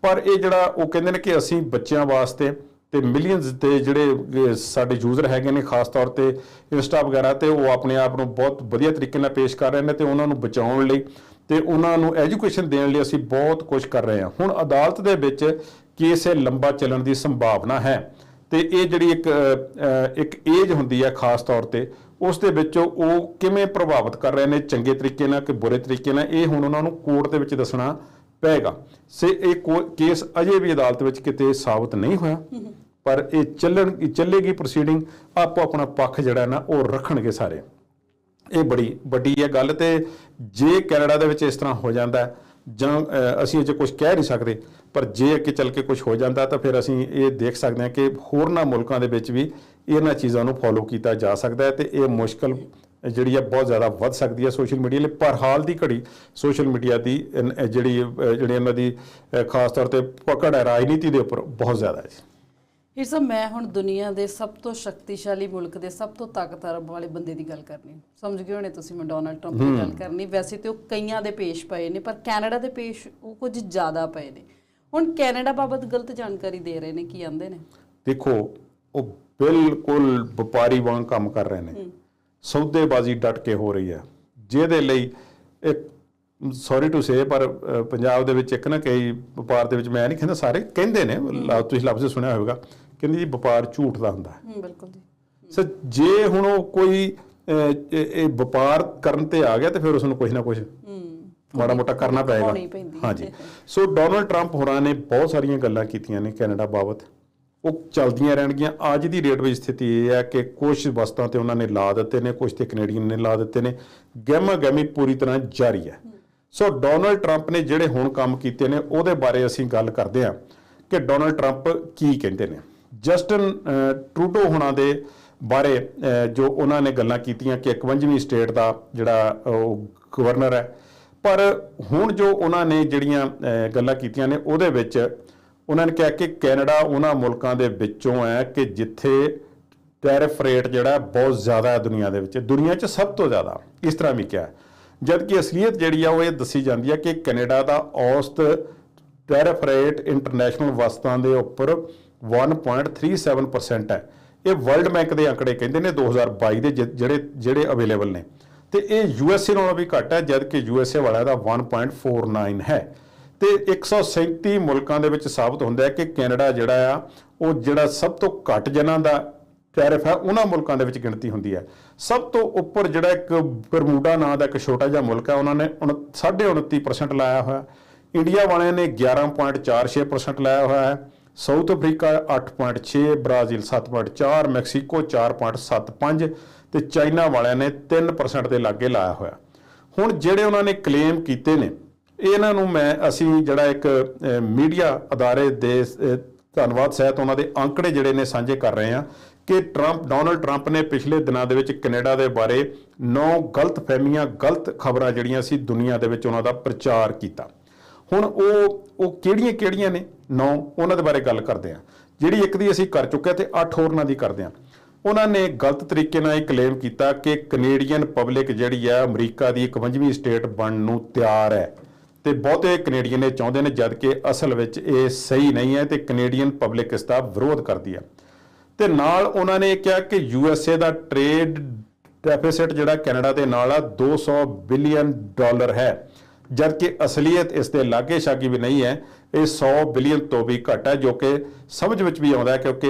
ਪਰ ਇਹ ਜਿਹੜਾ ਉਹ ਕਹਿੰਦੇ ਨੇ ਕਿ ਅਸੀਂ ਬੱਚਿਆਂ ਵਾਸਤੇ ਤੇ ਮਿਲੀਅਨਸ ਦੇ ਜਿਹੜੇ ਸਾਡੇ ਯੂਜ਼ਰ ਹੈਗੇ ਨੇ, ਖਾਸ ਤੌਰ ਤੇ ਇੰਸਟਾ ਵਗੈਰਾ ਤੇ, ਉਹ ਆਪਣੇ ਆਪ ਨੂੰ ਬਹੁਤ ਵਧੀਆ ਤਰੀਕੇ ਨਾਲ ਪੇਸ਼ ਕਰ ਰਹੇ ਨੇ ਤੇ ਉਹਨਾਂ ਨੂੰ ਬਚਾਉਣ ਲਈ ਤੇ ਉਹਨਾਂ ਨੂੰ ਐਜੂਕੇਸ਼ਨ ਦੇਣ ਲਈ ਅਸੀਂ ਬਹੁਤ ਕੁਝ ਕਰ ਰਹੇ ਹਾਂ। ਹੁਣ ਅਦਾਲਤ ਦੇ ਵਿੱਚ ਕੇਸ ਇਹ ਲੰਬਾ ਚੱਲਣ ਦੀ ਸੰਭਾਵਨਾ ਹੈ। ਤੇ ਇਹ ਜਿਹੜੀ ਇੱਕ ਇੱਕ ਏਜ ਹੁੰਦੀ ਹੈ ਖਾਸ ਤੌਰ ਤੇ ਉਸ ਦੇ ਵਿੱਚ ਉਹ ਕਿਵੇਂ ਪ੍ਰਭਾਵਿਤ ਕਰ ਰਹੇ ਨੇ ਚੰਗੇ ਤਰੀਕੇ ਨਾਲ ਕਿ ਬੁਰੇ ਤਰੀਕੇ ਨਾਲ ਇਹ ਹੁਣ ਉਹਨਾਂ ਨੂੰ ਕੋਰਟ ਦੇ ਵਿੱਚ ਦੱਸਣਾ ਪਏਗਾ। ਸੇ ਇਹ ਕੋ- ਕੇਸ ਅਜੇ ਵੀ ਅਦਾਲਤ ਵਿੱਚ ਕਿਤੇ ਸਾਬਤ ਨਹੀਂ ਹੋਇਆ ਪਰ ਇਹ ਚੱਲਣ ਚੱਲੇਗੀ ਪ੍ਰੋਸੀਡਿੰਗ ਆਪੋ ਆਪਣਾ ਪੱਖ ਜਿਹੜਾ ਨਾ ਉਹ ਰੱਖਣਗੇ ਸਾਰੇ। ਇਹ ਬੜੀ ਵੱਡੀ ਹੈ ਗੱਲ ਤੇ ਜੇ ਕੈਨੇਡਾ ਦੇ ਵਿੱਚ ਇਸ ਤਰ੍ਹਾਂ ਹੋ ਜਾਂਦਾ ਹੈ, ਜਾਂ ਅਸੀਂ ਅਜੇ ਕੁਝ ਕਹਿ ਨਹੀਂ ਸਕਦੇ, ਪਰ ਜੇ ਅੱਗੇ ਚੱਲ ਕੇ ਕੁਝ ਹੋ ਜਾਂਦਾ ਤਾਂ ਫਿਰ ਅਸੀਂ ਇਹ ਦੇਖ ਸਕਦੇ ਹਾਂ ਕਿ ਹੋਰਨਾਂ ਮੁਲਕਾਂ ਦੇ ਵਿੱਚ ਵੀ ਇਹਨਾਂ ਚੀਜ਼ਾਂ ਨੂੰ ਫੋਲੋ ਕੀਤਾ ਜਾ ਸਕਦਾ ਹੈ ਤੇ ਇਹ ਮੁਸ਼ਕਲ ਜਿਹੜੀ ਆ ਬਹੁਤ ਜ਼ਿਆਦਾ ਵੱਧ ਸਕਦੀ ਹੈ ਸੋਸ਼ਲ ਮੀਡੀਆ ਲਈ। ਪਰ ਹਾਲ ਦੀ ਘੜੀ ਸੋਸ਼ਲ ਮੀਡੀਆ ਦੀ ਜਿਹੜੀ ਜਿਹੜੀ ਇਹਨਾਂ ਦੀ ਖਾਸ ਤੌਰ ਤੇ ਪਕੜ ਹੈ ਰਾਜਨੀਤੀ ਦੇ ਉੱਪਰ, ਬਹੁਤ ਜ਼ਿਆਦਾ ਹੈ ਜੀ। ਇਹ ਸਭ ਮੈਂ ਹੁਣ ਦੁਨੀਆ ਦੇ ਸਭ ਤੋਂ ਸ਼ਕਤੀਸ਼ਾਲੀ ਮੁਲਕ ਦੇ ਸਭ ਤੋਂ ਤਾਕਤਵਰ ਵਾਲੇ ਬੰਦੇ ਦੀ ਗੱਲ ਕਰਨੀ। ਸਮਝ ਗਏ ਹੋਣੇ ਤੁਸੀਂ ਮੈਂ ਡੋਨਾਲਡ ਟਰੰਪ ਦੀ ਗੱਲ ਕਰਨੀ। ਵੈਸੇ ਤੇ ਉਹ ਕਈਆਂ ਦੇ ਪੇਸ਼ ਪਏ ਨੇ ਪਰ ਕੈਨੇਡਾ ਦੇ ਪੇਸ਼ ਉਹ ਕੁਝ ਜ਼ਿਆਦਾ ਪਏ ਨੇ। ਹੁਣ ਕੈਨੇਡਾ ਬਾਬਤ ਗਲਤ ਜਾਣਕਾਰੀ ਦੇ ਰਹੇ ਨੇ ਕੀ ਆਂਦੇ ਨੇ? ਦੇਖੋ ਉਹ ਬਿਲਕੁਲ ਵਪਾਰੀ ਵਾਂਗ ਕੰਮ ਕਰ ਰਹੇ ਨੇ। ਸੌਦੇਬਾਜ਼ੀ ਡਟ ਕੇ ਹੋ ਰਹੀ ਹੈ। ਜਿਹਦੇ ਲਈ ਇੱਕ ਸੌਰੀ ਟੂ ਸੇ ਪਰ ਪੰਜਾਬ ਦੇ ਵਿੱਚ ਇੱਕ ਨਾ ਕਈ ਵਪਾਰ ਦੇ ਵਿੱਚ ਮੈਂ ਨਹੀਂ ਕਹਿੰਦਾ ਸਾਰੇ ਕਹਿੰਦੇ ਨੇ। ਤੁਸੀਂ ਲਫ਼ਜ਼ ਸੁਣਿਆ ਹੋਵੇਗਾ। ਕਹਿੰਦੇ ਜੀ ਵਪਾਰ ਝੂਠ ਦਾ ਹੁੰਦਾ ਹੈ। ਬਿਲਕੁਲ ਜੀ। ਸੋ ਜੇ ਹੁਣ ਉਹ ਕੋਈ ਇਹ ਵਪਾਰ ਕਰਨ ਤੇ ਆ ਗਿਆ ਤੇ ਫਿਰ ਉਸ ਨੂੰ ਕੁਝ ਨਾ ਕੁਝ ਮਾੜਾ ਮੋਟਾ ਕਰਨਾ ਪਏਗਾ। ਹਾਂਜੀ। ਸੋ ਡੋਨਲਡ ਟਰੰਪ ਹੋਰਾਂ ਨੇ ਬਹੁਤ ਸਾਰੀਆਂ ਗੱਲਾਂ ਕੀਤੀਆਂ ਨੇ ਕੈਨੇਡਾ ਬਾਬਤ। ਉਹ ਚੱਲਦੀਆਂ ਰਹਿਣਗੀਆਂ। ਅੱਜ ਦੀ ਰੇਟ ਵਿੱਚ ਸਥਿਤੀ ਇਹ ਹੈ ਕਿ ਕੁਝ ਵਸਤਾਂ ਤੇ ਉਹਨਾਂ ਨੇ ਲਾ ਦਿੱਤੇ ਨੇ ਕੁਝ ਤੇ ਕੈਨੇਡੀਅਨ ਨੇ ਲਾ ਦਿੱਤੇ ਨੇ। ਗਹਿਮਾ ਗਹਿਮੀ ਪੂਰੀ ਤਰ੍ਹਾਂ ਜਾਰੀ ਹੈ। ਸੋ ਡੋਨਲਡ ਟਰੰਪ ਨੇ ਜਿਹੜੇ ਹੁਣ ਕੰਮ ਕੀਤੇ ਨੇ ਉਹਦੇ ਬਾਰੇ ਅਸੀਂ ਗੱਲ ਕਰਦੇ ਹਾਂ ਕਿ ਡੋਨਲਡ ਟਰੰਪ ਕੀ ਕਹਿੰਦੇ ਨੇ। ਜਸਟਨ ਅਹ, ਟਰੂਡੋ ਹੁਣਾਂ ਦੇ ਬਾਰੇ ਜੋ ਉਹਨਾਂ ਨੇ ਗੱਲਾਂ ਕੀਤੀਆਂ ਕਿ 51ਵੀਂ ਸਟੇਟ ਦਾ ਜਿਹੜਾ ਉਹ ਗਵਰਨਰ ਹੈ। ਪਰ ਹੁਣ ਜੋ ਉਹਨਾਂ ਨੇ ਜਿਹੜੀਆਂ ਗੱਲਾਂ ਕੀਤੀਆਂ ਨੇ ਉਹਦੇ ਵਿੱਚ ਉਹਨਾਂ ਨੇ ਕਿਹਾ ਕਿ ਕੈਨੇਡਾ ਉਹਨਾਂ ਮੁਲਕਾਂ ਦੇ ਵਿੱਚੋਂ ਹੈ ਕਿ ਜਿੱਥੇ ਟੈਰਿਫ ਰੇਟ ਜਿਹੜਾ ਬਹੁਤ ਜ਼ਿਆਦਾ ਹੈ ਦੁਨੀਆ ਦੇ ਵਿੱਚ ਦੁਨੀਆ 'ਚ ਸਭ ਤੋਂ ਜ਼ਿਆਦਾ ਇਸ ਤਰ੍ਹਾਂ ਵੀ ਕਿਹਾ। ਜਦਕਿ ਅਸਲੀਅਤ ਜਿਹੜੀ ਆ ਉਹ ਇਹ ਦੱਸੀ ਜਾਂਦੀ ਹੈ ਕਿ ਕੈਨੇਡਾ ਦਾ ਔਸਤ ਟੈਰਿਫ ਰੇਟ ਇੰਟਰਨੈਸ਼ਨਲ ਵਸਤਾਂ ਦੇ ਉੱਪਰ 1.37% ਹੈ। ਇਹ ਵਰਲਡ ਬੈਂਕ ਦੇ ਅੰਕੜੇ ਕਹਿੰਦੇ ਨੇ 2022 ਦੇ ਜਿਹੜੇ ਜਿਹੜੇ ਅਵੇਲੇਬਲ ਨੇ। ਤੇ ਇਹ ਯੂਐਸਏ ਨਾਲੋਂ ਵੀ ਘੱਟ ਹੈ, ਜਦ ਕਿ ਯੂਐਸਏ ਵਾਲਾ ਦਾ 1.49 ਹੈ। ਤੇ 137 ਮੁਲਕਾਂ ਦੇ ਵਿੱਚ ਸਾਬਤ ਹੁੰਦਾ ਹੈ ਕਿ ਕੈਨੇਡਾ ਜਿਹੜਾ ਆ, ਉਹ ਜਿਹੜਾ ਸਭ ਤੋਂ ਘੱਟ ਜਨਾਂ ਦਾ ਟੈਰਿਫ ਹੈ, ਉਹਨਾਂ ਮੁਲਕਾਂ ਦੇ ਵਿੱਚ ਗਿਣਤੀ ਹੁੰਦੀ ਹੈ। ਸਭ ਤੋਂ ਉੱਪਰ ਜਿਹੜਾ ਇੱਕ ਬਰਮੂਡਾ ਨਾਂ ਦਾ ਇੱਕ ਛੋਟਾ ਜਿਹਾ ਮੁਲਕ ਹੈ, ਉਹਨਾਂ ਨੇ ਉਣ- 29.5% ਲਾਇਆ ਹੋਇਆ। ਇੰਡੀਆ ਵਾਲਿਆਂ ਨੇ 11.46% ਲਾਇਆ ਹੋਇਆ ਹੈ। ਸਾਊਥ ਅਫਰੀਕਾ 8.6 ਬ੍ਰਾਜ਼ੀਲ 7.4 ਮੈਕਸੀਕੋ 4.75 ਤੇ ਚਾਈਨਾ ਵਾਲਿਆਂ ਨੇ 3% ਦੇ ਲਾਗੇ ਲਾਇਆ ਹੋਇਆ। ਹੁਣ ਜਿਹੜੇ ਉਹਨਾਂ ਨੇ ਕਲੇਮ ਕੀਤੇ ਨੇ, ਇਹਨਾਂ ਨੂੰ ਮੈਂ, ਅਸੀਂ ਜਿਹੜਾ ਇੱਕ ਮੀਡੀਆ ਅਦਾਰੇ ਦੇ ਧੰਨਵਾਦ ਸਹਿਤ ਉਹਨਾਂ ਦੇ ਅੰਕੜੇ ਜਿਹੜੇ ਨੇ ਸਾਂਝੇ ਕਰ ਰਹੇ ਹਾਂ ਕਿ ਟਰੰਪ ਡੋਨਲਡ ਟਰੰਪ ਨੇ ਪਿਛਲੇ ਦਿਨਾਂ ਦੇ ਵਿੱਚ ਕੈਨੇਡਾ ਦੇ ਬਾਰੇ ਨੌ ਗਲਤ ਫਹਿਮੀਆਂ, ਗਲਤ ਖਬਰਾਂ ਜਿਹੜੀਆਂ ਸੀ ਦੁਨੀਆ ਦੇ ਵਿੱਚ ਉਹਨਾਂ ਦਾ ਪ੍ਰਚਾਰ ਕੀਤਾ। ਹੁਣ ਉਹ ਉਹ ਕਿਹੜੀਆਂ ਕਿਹੜੀਆਂ ਨੇ? ਨੌ, ਉਹਨਾਂ ਦੇ ਬਾਰੇ ਗੱਲ ਕਰਦੇ ਹਾਂ। ਜਿਹੜੀ ਇੱਕ ਦੀ ਅਸੀਂ ਕਰ ਚੁੱਕੇ ਹਾਂ ਤੇ ਅੱਠ ਹੋਰਨਾਂ ਦੀ ਕਰਦੇ ਹਾਂ। ਉਹਨਾਂ ਨੇ ਗਲਤ ਤਰੀਕੇ ਨਾਲ ਇਹ ਕਲੇਮ ਕੀਤਾ ਕਿ ਕੈਨੇਡੀਅਨ ਪਬਲਿਕ ਜਿਹੜੀ ਹੈ ਅਮਰੀਕਾ ਦੀ 51ਵੀਂ ਸਟੇਟ ਬਣਨ ਨੂੰ ਤਿਆਰ ਹੈ। ਤੇ ਬਹੁਤੇ ਕੈਨੇਡੀਅਨ ਇਹ ਚਾਹੁੰਦੇ ਨੇ ਜਦ ਕਿ ਅਸਲ ਵਿੱਚ ਇਹ ਸਹੀ ਨਹੀਂ ਹੈ ਤੇ ਕੈਨੇਡੀਅਨ ਪਬਲਿਕ ਇਸ ਦਾ ਵਿਰੋਧ ਕਰਦੀ ਹੈ। ਤੇ ਨਾਲ ਉਹਨਾਂ ਨੇ ਇਹ ਕਿਹਾ ਕਿ ਯੂਐਸਏ ਦਾ ਟ੍ਰੇਡ ਡੈਫਿਸਿਟ ਜਿਹੜਾ ਕੈਨੇਡਾ ਦੇ ਨਾਲ ਆ 200 ਬਿਲੀਅਨ ਡਾਲਰ ਹੈ। ਜਦਕਿ ਅਸਲੀਅਤ ਇਸ ਦੇ ਲਾਗੇ ਛਾਗੀ ਵੀ ਨਹੀਂ ਹੈ, ਇਹ 100 ਬਿਲੀਅਨ ਤੋਂ ਵੀ ਘੱਟ ਹੈ, ਜੋ ਕਿ ਸਮਝ ਵਿੱਚ ਵੀ ਆਉਂਦਾ ਹੈ ਕਿਉਂਕਿ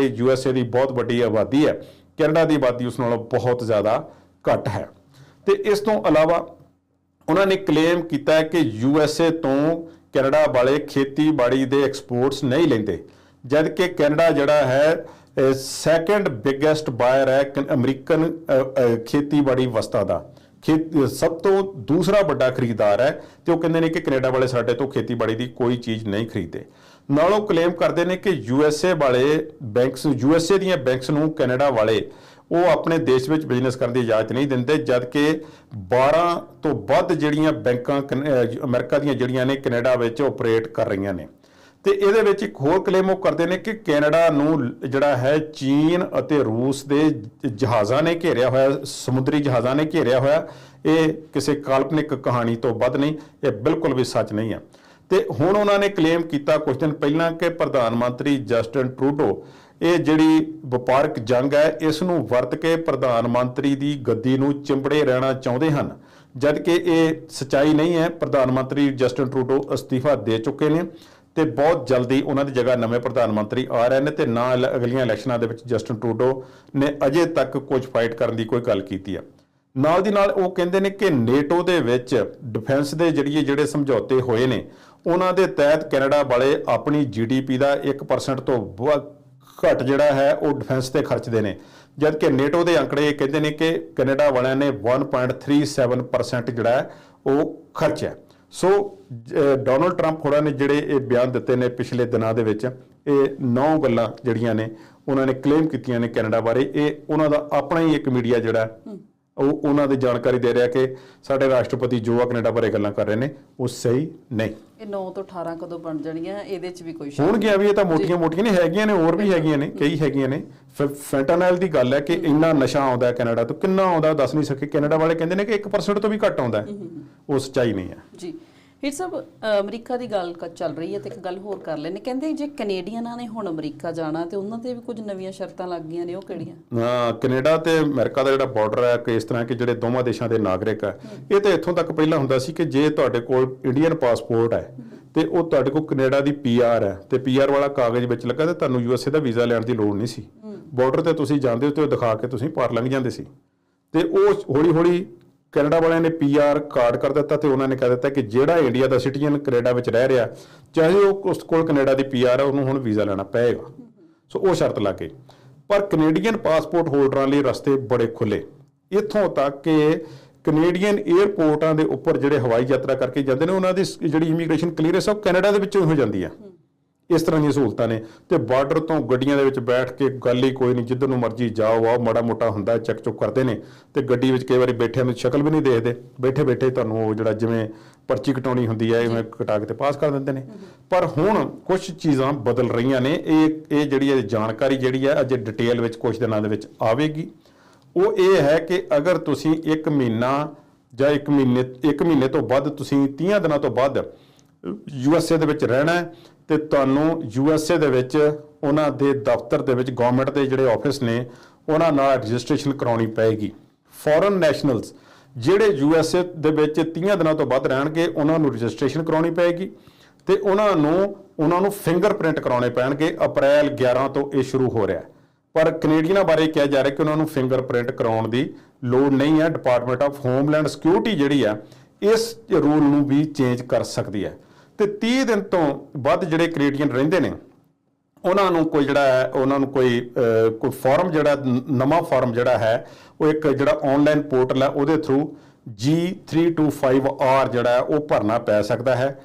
ਏ ਦੀ ਬਹੁਤ ਵੱਡੀ ਆਬਾਦੀ ਹੈ, ਕੈਨੇਡਾ ਦੀ ਆਬਾਦੀ ਉਸ ਨਾਲੋਂ ਬਹੁਤ ਜ਼ਿਆਦਾ ਘੱਟ ਹੈ। ਤੇ ਇਸ ਤੋਂ ਇਲਾਵਾ ਉਹਨਾਂ ਨੇ ਕਲੇਮ ਕੀਤਾ ਹੈ ਕਿ ਏ ਤੋਂ ਕੈਨੇਡਾ ਵਾਲੇ ਖੇਤੀਬਾੜੀ ਦੇ ਐਕਸਪੋਰਟਸ ਨਹੀਂ ਲੈਂਦੇ ਜਦ ਕਿ ਕੈਨੇਡਾ ਜਿਹੜਾ ਹੈ ਸੈਕੰਡ ਬਿਗੇਸਟ ਬਾਇਰ ਹੈ ਕਨ- ਅਮਰੀਕਨ ਖੇਤੀਬਾੜੀ ਵਸਤਾਂ ਦਾ। ਖੇਤ, ਸਭ ਤੋਂ ਦੂਸਰਾ ਵੱਡਾ ਖਰੀਦਦਾਰ ਹੈ ਤੇ ਉਹ ਕਹਿੰਦੇ ਨੇ ਕਿ ਕੈਨੇਡਾ ਵਾਲੇ ਸਾਡੇ ਤੋਂ ਖੇਤੀਬਾੜੀ ਦੀ ਕੋਈ ਚੀਜ਼ ਨਹੀਂ ਖਰੀਦੇ ਨਾਲ ਉਹ ਕਲੇਮ ਕਰਦੇ ਨੇ ਕਿ ਯੂਐਸਏ ਵਾਲੇ ਬੈਂਕਸ ਯੂਐਸਏ ਦੀਆਂ ਬੈਂਕਸ ਨੂੰ ਕੈਨੇਡਾ ਵਾਲੇ ਉਹ ਆਪਣੇ ਦੇਸ਼ ਵਿੱਚ ਬਿਜ਼ਨਸ ਕਰਨ ਦੀ ਇਜਾਜ਼ਤ ਨਹੀਂ ਦਿੰਦੇ ਜਦ ਕਿ 12 ਤੋਂ ਵੱਧ ਜਿਹੜੀਆਂ ਬੈਂਕਾਂ ਕਨ- ਅਹ, ਅਮਰੀਕਾ ਦੀਆਂ ਜਿਹੜੀਆਂ ਨੇ ਕੈਨੇਡਾ ਵਿੱਚ ਆਪਰੇਟ ਕਰ ਰਹੀਆਂ ਨੇ। ਤੇ ਇਹਦੇ ਵਿੱਚ ਇੱਕ ਹੋਰ ਕਲੇਮ ਉਹ ਕਰਦੇ ਨੇ ਕਿ ਕੈਨੇਡਾ ਨੂੰ ਜਿਹੜਾ ਹੈ ਚੀਨ ਅਤੇ ਰੂਸ ਦੇ ਜਹਾਜ਼ਾਂ ਨੇ ਘੇਰਿਆ ਹੋਇਆ, ਸਮੁੰਦਰੀ ਜਹਾਜ਼ਾਂ ਨੇ ਘੇਰਿਆ ਹੋਇਆ। ਇਹ ਕਿਸੇ ਕਾਲਪਨਿਕ ਕਹਾਣੀ ਤੋਂ ਵੱਧ ਨਹੀਂ, ਇਹ ਬਿਲਕੁਲ ਵੀ ਸੱਚ ਨਹੀਂ ਹੈ। ਤੇ ਹੁਣ ਉਹਨਾਂ ਨੇ ਕਲੇਮ ਕੀਤਾ ਕੁਝ ਦਿਨ ਪਹਿਲਾਂ ਕਿ ਪ੍ਰਧਾਨ ਮੰਤਰੀ ਜਸਟਨ ਟਰੂਡੋ, ਇਹ ਜਿਹੜੀ ਵਪਾਰਕ ਜੰਗ ਹੈ, ਇਸ ਨੂੰ ਵਰਤ ਕੇ ਪ੍ਰਧਾਨ ਮੰਤਰੀ ਦੀ ਗੱਦੀ ਨੂੰ ਚਿੰਬੜੇ ਰਹਿਣਾ ਚਾਹੁੰਦੇ ਹਨ। ਜਦ ਕਿ ਇਹ ਸਚਾਈ ਨਹੀਂ ਹੈ, ਪ੍ਰਧਾਨ ਮੰਤਰੀ ਜਸਟਨ ਟਰੂਡੋ ਅਸਤੀਫਾ ਦੇ ਚੁੱਕੇ ਨੇ। ਤੇ ਬਹੁਤ ਜਲਦੀ ਉਹਨਾਂ ਦੀ ਜਗ੍ਹਾ ਨਵੇਂ ਪ੍ਰਧਾਨ ਮੰਤਰੀ ਆ ਰਹੇ ਨੇ ਤੇ ਨਾ ਅਗਲੀਆਂ ਇਲੈਕਸ਼ਨਾਂ ਦੇ ਵਿੱਚ ਜਸਟਨ ਟਰੂਡੋ ਨੇ ਅਜੇ ਤੱਕ ਕੁਝ ਫਾਈਟ ਕਰਨ ਦੀ ਕੋਈ ਗੱਲ ਕੀਤੀ ਹੈ ਨਾਲ ਦੀ ਨਾਲ ਉਹ ਕਹਿੰਦੇ ਨੇ ਕਿ ਨੇਟੋ ਦੇ ਵਿੱਚ ਡਿਫੈਂਸ ਦੇ ਜਰੀਏ ਜਿਹੜੇ ਸਮਝੌਤੇ ਹੋਏ ਨੇ, ਉਹਨਾਂ ਦੇ ਤਹਿਤ ਕੈਨੇਡਾ ਵਾਲੇ ਆਪਣੀ ਜੀਡੀਪੀ ਦਾ 1% ਤੋਂ ਵ- ਘੱਟ ਜਿਹੜਾ ਹੈ ਉਹ ਡਿਫੈਂਸ ਤੇ ਖਰਚਦੇ ਨੇ। ਜਦ ਕਿ ਨੇਟੋ ਦੇ ਅੰਕੜੇ ਇਹ ਕਹਿੰਦੇ ਨੇ ਕਿ ਕੈਨੇਡਾ ਵਾਲਿਆਂ ਨੇ 1.37% ਜਿਹੜਾ ਉਹ ਖਰਚਿਆ। ਸੋ ਡੋਨਲਡ ਟਰੰਪ ਹੋਰਾਂ ਨੇ ਜਿਹੜੇ ਇਹ ਬਿਆਨ ਦਿੱਤੇ ਨੇ ਪਿਛਲੇ ਦਿਨਾਂ ਦੇ ਵਿੱਚ, ਇਹ ਨੌ ਗੱਲਾਂ ਜਿਹੜੀਆਂ ਨੇ, ਉਹਨਾਂ ਨੇ ਕਲੇਮ ਕੀਤੀਆਂ ਨੇ ਕੈਨੇਡਾ ਬਾਰੇ। ਇਹ ਉਹਨਾਂ ਦਾ ਆਪਣਾ ਹੀ ਇੱਕ ਮੀਡੀਆ ਜਿਹੜਾ ਉਹ ਉਹਨਾਂ ਦੀ ਜਾਣਕਾਰੀ ਦੇ ਰਿਹਾ ਕਿ ਸਾਡੇ ਰਾਸ਼ਟਰਪਤੀ ਜੋ ਆ ਕੈਨੇਡਾ ਬਾਰੇ ਗੱਲਾਂ ਕਰ ਰਹੇ ਨੇ ਉਹ ਸਹੀ ਨਹੀਂ। ਇਹ 9 ਤੋਂ 18 ਕਦੋਂ ਬਣ ਜਾਣੀਆਂ ਇਹਦੇ 'ਚ ਵੀ ਕੋਈ ਸ਼ੱਕ ਹੋਣਗੀਆਂ ਵੀ ਇਹ ਤਾਂ ਮੋਟੀਆਂ ਮੋਟੀਆਂ ਨਹੀਂ ਹੈਗੀਆਂ ਨੇ ਹੋਰ ਵੀ ਹੈਗੀਆਂ ਨੇ ਕਈ ਹੈਗੀਆਂ ਨੇ। ਫੈਂਟਾਨਲ ਦੀ ਗੱਲ ਹੈ ਕਿ ਇੰਨਾ ਨਸ਼ਾ ਆਉਂਦਾ ਹੈ ਕੈਨੇਡਾ ਤੋਂ ਕਿੰਨਾ ਆਉਂਦਾ ਦੱਸ ਨਹੀਂ ਸਕੇ। ਕੈਨੇਡਾ ਵਾਲੇ ਕਹਿੰਦੇ ਨੇ ਕਿ 1% ਤੋਂ ਵੀ ਘੱਟ ਆਉਂਦਾ ਉਹ ਸੱਚਾਈ ਨਹੀਂ ਹੈ। ਜੀ। ਸਾਹਿਬ ਅ, ਅਮਰੀਕਾ ਦੀ ਗੱਲ ਚੱਲ ਰਹੀ ਹੈ ਤੇ ਇੱਕ ਗੱਲ ਹੋਰ ਕਰ ਲੈਣੇ ਕਹਿੰਦੇ ਜੇ ਕੈਨੇਡੀਅਨਾਂ ਨੇ ਹੁਣ ਅਮਰੀਕਾ ਜਾਣਾ ਤੇ ਉਹਨਾਂ ਤੇ ਵੀ ਕੁਝ ਨਵੀਆਂ ਸ਼ਰਤਾਂ ਲੱਗ ਗਈਆਂ ਨੇ ਉਹ ਕਿਹੜੀਆਂ? ਅਹ ਕੈਨੇਡਾ ਤੇ ਅਮਰੀਕਾ ਦਾ ਜਿਹੜਾ ਬਾਰਡਰ ਹੈ ਕਿ ਇਸ ਤਰ੍ਹਾਂ ਕਿ ਜਿਹੜੇ ਦੋਵਾਂ ਦੇਸ਼ਾਂ ਦੇ ਨਾਗਰਿਕ ਹੈ ਇਹ ਤਾਂ ਇੱਥੋਂ ਤੱਕ ਪਹਿਲਾਂ ਹੁੰਦਾ ਸੀ ਕਿ ਜੇ ਤੁਹਾਡੇ ਕੋਲ ਇੰਡੀਅਨ ਪਾਸਪੋਰਟ ਹੈ ਤੇ ਉਹ ਤੁਹਾਡੇ ਕੋਲ ਕੈਨੇਡਾ ਦੀ ਪੀਆਰ ਹੈ ਤੇ ਪੀਆਰ ਵਾਲਾ ਕਾਗਜ਼ ਵਿੱਚ ਲੱਗਾ ਤੇ ਤੁਹਾਨੂੰ ਯੂਐਸਏ ਦਾ ਵੀਜ਼ਾ ਲੈਣ ਦੀ ਲੋੜ ਨਹੀਂ ਸੀ। ਬਾਰਡਰ ਤੇ ਤੁਸੀਂ ਜਾਂਦੇ ਹੋ ਤੇ ਉਹ ਦਿਖਾ ਕੇ ਤੁਸੀਂ ਪਾਰ ਲੰਘ ਜਾਂਦੇ ਸੀ। ਤੇ ਉਹ ਹੌਲੀ ਹੌਲੀ ਕੈਨੇਡਾ ਵਾਲਿਆਂ ਨੇ ਪੀਆਰ ਕਾਰਡ ਕਰ ਦਿੱਤਾ ਤੇ ਉਹਨਾਂ ਨੇ ਕਹਿ ਦਿੱਤਾ ਕਿ ਜਿਹੜਾ ਇੰਡੀਆ ਦਾ ਸਿਟੀਜ਼ਨ ਕੈਨੇਡਾ ਵਿੱਚ ਰਹਿ ਰਿਹਾ, ਚਾਹੇ ਉਹ ਉਸ ਕੋਲ ਕੈਨੇਡਾ ਦੀ ਪੀਆਰ ਹੈ ਉਹਨੂੰ ਹੁਣ ਵੀਜ਼ਾ ਲੈਣਾ ਪਏਗਾ। ਸੋ ਉਹ ਸ਼ਰਤ ਲੱਗ ਗਈ ਪਰ ਕੈਨੇਡੀਅਨ ਪਾਸਪੋਰਟ ਹੋਲਡਰਾਂ ਲਈ ਰਸਤੇ ਬੜੇ ਖੁੱਲੇ ਇੱਥੋਂ ਤੱਕ ਕਿ ਕੈਨੇਡੀਅਨ 에ਅਰਪੋਰਟਾਂ ਦੇ ਉੱਪਰ ਜਿਹੜੇ ਹਵਾਈ ਯਾਤਰਾ ਕਰਕੇ ਜਾਂਦੇ ਨੇ, ਉਹਨਾਂ ਦੀ ਜਿਹੜੀ ਇਮੀਗ੍ਰੇਸ਼ਨ ਕਲੀਅਰੈਂਸ ਉਹ ਕੈਨੇਡਾ ਦੇ ਵਿੱਚੋਂ ਹੀ ਹੋ ਜਾਂਦੀ ਆ। ਇਸ ਤਰ੍ਹਾਂ ਦੀਆਂ ਸਹੂਲਤਾਂ ਨੇ। ਤੇ ਬਾਰਡਰ ਤੋਂ ਗੱਡੀਆਂ ਦੇ ਵਿੱਚ ਬੈਠ ਕੇ ਗੱਲ ਹੀ ਕੋਈ ਨਹੀਂ ਜਿੱਧਰ ਨੂੰ ਮਰਜ਼ੀ ਜਾਓ ਆਓ ਮਾੜਾ ਮੋਟਾ ਹੁੰਦਾ ਚੈੱਕ ਚੁੱਕ ਕਰਦੇ ਨੇ। ਤੇ ਗੱਡੀ ਵਿੱਚ ਕਈ ਵਾਰੀ ਬੈਠਿਆਂ ਨੂੰ ਸ਼ਕਲ ਵੀ ਨਹੀਂ ਦੇਖਦੇ। ਬੈਠੇ ਬੈਠੇ ਤੁਹਾਨੂੰ ਉਹ ਜਿਹੜਾ ਜਿਵੇਂ ਪਰਚੀ ਕਟਾਉਣੀ ਹੁੰਦੀ ਹੈ ਇਵੇਂ ਕਟਾ ਕੇ ਤੇ ਪਾਸ ਕਰ ਦਿੰਦੇ ਨੇ। ਪਰ ਹੁਣ ਕੁਝ ਚੀਜ਼ਾਂ ਬਦਲ ਰਹੀਆਂ ਨੇ। ਇਹ ਇਹ ਜਿਹੜੀ ਹੈ ਜਾਣਕਾਰੀ ਜਿਹੜੀ ਹੈ ਅਜੇ ਡਿਟੇਲ ਵਿੱਚ ਕੁਝ ਦਿਨਾਂ ਦੇ ਵਿੱਚ ਆਵੇਗੀ। ਉਹ ਇਹ ਹੈ ਕਿ ਅਗਰ ਤੁਸੀਂ 1 ਮਹੀਨਾ ਜਾਂ 1 ਮਹੀਨੇ 1 ਮਹੀਨੇ ਤੋਂ ਵੱਧ ਤੁਸੀਂ 30 ਦਿਨਾਂ ਤੋਂ ਵੱਧ ਯੂਐਸਏ ਦੇ ਵਿੱਚ ਰਹਿਣਾ ਹੈ ਤੇ ਤੁਹਾਨੂੰ ਯੂ ਐੱਸ ਏ ਦੇ ਵਿੱਚ ਉਹਨਾਂ ਦੇ ਦਫ਼ਤਰ ਦੇ ਵਿੱਚ ਗਵਰਨਮੈਂਟ ਦੇ ਜਿਹੜੇ ਆਫਿਸ ਨੇ, ਉਹਨਾਂ ਨਾਲ ਰਜਿਸਟ੍ਰੇਸ਼ਨ ਕਰਾਉਣੀ ਪਏਗੀ। ਫੋਰਨ ਨੈਸ਼ਨਲਸ ਜਿਹੜੇ ਯੂ ਐੱਸ ਏ ਦੇ ਵਿੱਚ 30 ਦਿਨਾਂ ਤੋਂ ਵੱਧ ਰਹਿਣਗੇ, ਉਹਨਾਂ ਨੂੰ ਰਜਿਸਟ੍ਰੇਸ਼ਨ ਕਰਾਉਣੀ ਪਏਗੀ ਤੇ ਉਹਨਾਂ ਨੂੰ ਉਹਨਾਂ ਨੂੰ ਫਿੰਗਰਪ੍ਰਿੰਟ ਕਰਾਉਣੇ ਪੈਣਗੇ। ਅਪ੍ਰੈਲ 11 ਤੋਂ ਇਹ ਸ਼ੁਰੂ ਹੋ ਰਿਹਾ ਹੈ। ਪਰ ਕੈਨੇਡੀਅਨਾਂ ਬਾਰੇ ਕਿਹਾ ਜਾ ਰਿਹਾ ਕਿ ਉਹਨਾਂ ਨੂੰ ਫਿੰਗਰਪ੍ਰਿੰਟ ਕਰਾਉਣ ਦੀ ਲੋੜ ਨਹੀਂ ਹੈ। ਡਿਪਾਰਟਮੈਂਟ ਆਫ ਹੋਮਲੈਂਡ ਸਿਕਿਉਰਿਟੀ ਜਿਹੜੀ ਆ ਇਸ ਰੂਲ ਨੂੰ ਵੀ ਚੇਂਜ ਕਰ ਸਕਦੀ ਹੈ। ਤੇ 30 ਦਿਨ ਤੋਂ ਵੱਧ ਜਿਹੜੇ ਕੈਨੇਡੀਅਨ ਰਹਿੰਦੇ ਨੇ, ਉਹਨਾਂ ਨੂੰ ਕੋਈ ਜਿਹੜਾ ਹੈ, ਉਹਨਾਂ ਨੂੰ ਕੋਈ ਕੋਈ ਫਾਰਮ ਜਿਹੜਾ ਨਵਾਂ ਫਾਰਮ ਜਿਹੜਾ ਹੈ, ਉਹ ਇੱਕ ਜਿਹੜਾ ਆਨਲਾਈਨ ਪੋਰਟਲ ਹੈ, ਉਹਦੇ ਥਰੂ G325R ਜਿਹੜਾ ਹੈ, ਉਹ ਭਰਨਾ ਪੈ ਸਕਦਾ ਹੈ।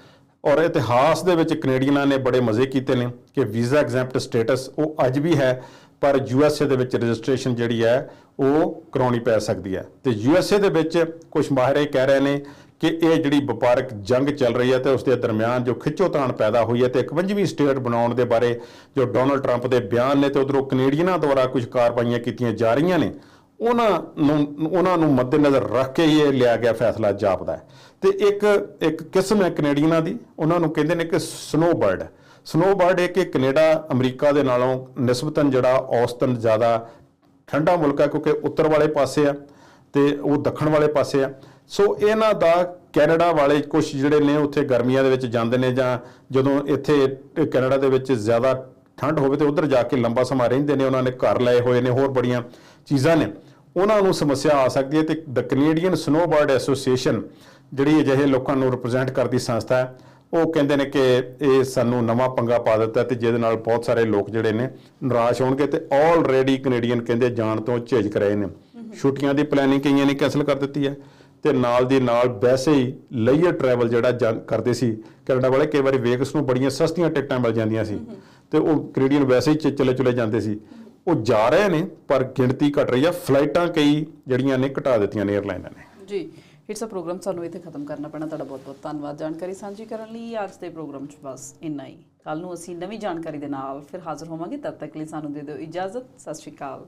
ਔਰ ਇਤਿਹਾਸ ਦੇ ਵਿੱਚ ਕੈਨੇਡੀਅਨਾਂ ਨੇ ਬੜੇ ਮਜ਼ੇ ਕੀਤੇ ਨੇ ਕਿ ਵੀਜ਼ਾ ਐਗਜ਼ੈਂਪਟ ਸਟੇਟਸ ਉਹ ਅੱਜ ਵੀ ਹੈ, ਪਰ ਯੂਐਸਏ ਦੇ ਵਿੱਚ ਰਜਿਸਟ੍ਰੇਸ਼ਨ ਜਿਹੜੀ ਹੈ, ਉਹ ਕਰਾਉਣੀ ਪੈ ਸਕਦੀ ਹੈ। ਤੇ ਯੂਐਸਏ ਦੇ ਵਿੱਚ ਕੁਝ ਮਾਹਿਰ ਇਹ ਕਹਿ ਰਹੇ ਨੇ ਕਿ ਇਹ ਜਿਹੜੀ ਵਪਾਰਕ ਜੰਗ ਚੱਲ ਰਹੀ ਹੈ ਤੇ ਉਸ ਦੇ ਦਰਮਿਆਨ ਜੋ ਖਿੱਚੋਤਾਣ ਪੈਦਾ ਹੋਈ ਹੈ ਤੇ 51ਵੀਂ ਸਟੇਟ ਬਣਾਉਣ ਦੇ ਬਾਰੇ ਜੋ ਡੋਨਲਡ ਟਰੰਪ ਦੇ ਬਿਆਨ ਨੇ ਤੇ ਉਧਰੋਂ ਕੈਨੇਡੀਅਨਾਂ ਦੁਆਰਾ ਕੁਝ ਕਾਰਵਾਈਆਂ ਕੀਤੀਆਂ ਜਾ ਰਹੀਆਂ ਨੇ, ਉਹਨਾਂ ਨੂੰ ਉਹਨਾਂ ਨੂੰ ਮੱਦੇਨਜ਼ਰ ਰੱਖ ਕੇ ਹੀ ਇਹ ਲਿਆ ਗਿਆ ਫੈਸਲਾ ਜਾਪਦਾ ਹੈ। ਤੇ ਇੱਕ ਇੱਕ ਕਿਸਮ ਹੈ ਕੈਨੇਡੀਅਨਾਂ ਦੀ, ਉਹਨਾਂ ਨੂੰ ਕਹਿੰਦੇ ਨੇ ਕਿ ਸਨੋਬਰਡ। ਸਨੋਬਰਡ ਇਹ ਕਿ ਕੈਨੇਡਾ, ਅਮਰੀਕਾ ਦੇ ਨਾਲੋਂ ਨਿਸਬਤਨ ਜਿਹੜਾ ਔਸਤਨ ਜ਼ਿਆਦਾ ਠੰਡਾ ਮੁਲਕ ਹੈ ਕਿਉਂਕਿ ਉੱਤਰ ਵਾਲੇ ਪਾਸੇ ਆ ਤੇ ਉਹ ਦੱਖਣ ਵਾਲੇ ਪਾਸੇ ਆ। ਸੋ ਇਹਨਾਂ ਦਾ ਕੈਨੇਡਾ ਵਾਲੇ ਕੁਝ ਜਿਹੜੇ ਨੇ ਉੱਥੇ ਗਰਮੀਆਂ ਦੇ ਵਿੱਚ ਜਾਂਦੇ ਨੇ ਜਾਂ ਜਦੋਂ ਇੱਥੇ ਕੈਨੇਡਾ ਦੇ ਵਿੱਚ ਜ਼ਿਆਦਾ ਠੰਡ ਹੋਵੇ ਤੇ ਉਧਰ ਜਾ ਕੇ ਲੰਬਾ ਸਮਾਂ ਰਹਿੰਦੇ ਨੇ ਉਹਨਾਂ ਨੇ ਘਰ ਲਏ ਹੋਏ ਨੇ ਹੋਰ ਬੜੀਆਂ ਚੀਜ਼ਾਂ ਨੇ। ਉਹਨਾਂ ਨੂੰ ਸਮੱਸਿਆ ਆ ਸਕਦੀ ਹੈ ਤੇ ਦ ਕੈਨੇਡੀਅਨ ਸਨੋਬਰਡ ਐਸੋਸੀਏਸ਼ਨ ਜਿਹੜੀ ਅਜਿਹੇ ਲੋਕਾਂ ਨੂੰ ਰਿਪਰੈਜ਼ੈਂਟ ਕਰਦੀ ਸੰਸਥਾ ਹੈ ਉਹ ਕਹਿੰਦੇ ਨੇ ਕਿ ਇਹ ਸਾਨੂੰ ਨਵਾਂ ਪੰਗਾ ਪਾ ਦਿੱਤਾ ਤੇ ਜਿਹਦੇ ਨਾਲ ਬਹੁਤ ਸਾਰੇ ਲੋਕ ਜਿਹੜੇ ਨੇ ਨਿਰਾਸ਼ ਹੋਣਗੇ ਤੇ ਆਲਰੇਡੀ ਕੈਨੇਡੀਅਨ ਕਹਿੰਦੇ ਜਾਣ ਤੋਂ ਝਿਜਕ ਰਹੇ ਨੇ। ਛੁੱਟੀਆਂ ਦੀ ਪਲੈਨਿੰਗ ਕਈਆਂ ਨੇ ਕੈਨਸਲ ਕਰ ਦਿੱਤੀ ਹੈ। ਤੇ ਨਾਲ ਦੀ ਨਾਲ ਵੈਸੇ ਹੀ ਲਈਅਰ ਟਰੈਵਲ ਜਿਹੜਾ ਜਾਂ- ਕਰਦੇ ਸੀ, ਕੈਨੇਡਾ ਵਾਲੇ ਕਈ ਵਾਰੀ ਵੇਗਸ ਨੂੰ ਬੜੀਆਂ ਸਸਤੀਆਂ ਟਿਕਟਾਂ ਮਿਲ ਜਾਂਦੀਆਂ ਸੀ ਤੇ ਉਹ ਕੈਨੇਡੀਅਨ ਵੈਸੇ ਹੀ ਚਲੇ ਚਲੇ ਜਾਂਦੇ ਸੀ। ਉਹ ਜਾ ਰਹੇ ਨੇ, ਪਰ ਗਿਣਤੀ ਘਟ ਰਹੀ ਆ ਫਲਾਈਟਾਂ ਕਈ ਜਿਹੜੀਆਂ ਨੇ ਘਟਾ ਦਿੱਤੀਆਂ ਨੇ 에ਅਰਲਾਈਨਾਂ ਨੇ। ਜੀ ਇਟਸ ਅ ਪ੍ਰੋਗਰਾਮ ਸਾਨੂੰ ਇੱਥੇ ਖਤਮ ਕਰਨਾ ਪੈਣਾ, ਤੁਹਾਡਾ ਬਹੁਤ ਬਹੁਤ ਧੰਨਵਾਦ। ਜਾਣਕਾਰੀ ਸਾਂਝੀ ਕਰਨ ਲਈ ਅੱਜ ਦੇ ਪ੍ਰੋਗਰਾਮ 'ਚ ਬਸ ਇੰਨਾ ਹੀ। ਕੱਲ ਨੂੰ ਅਸੀਂ ਨਵੀਂ ਜਾਣਕਾਰੀ ਦੇ ਨਾਲ ਫਿਰ ਹਾਜ਼ਰ ਹੋਵਾਂਗੇ, ਤਦ ਤੱਕ ਲਈ ਸਾਨੂੰ ਦੇ ਦਿਓ ਇਜਾਜ਼ਤ, ਸਤਿ ਸ਼੍ਰੀ ਅਕਾਲ।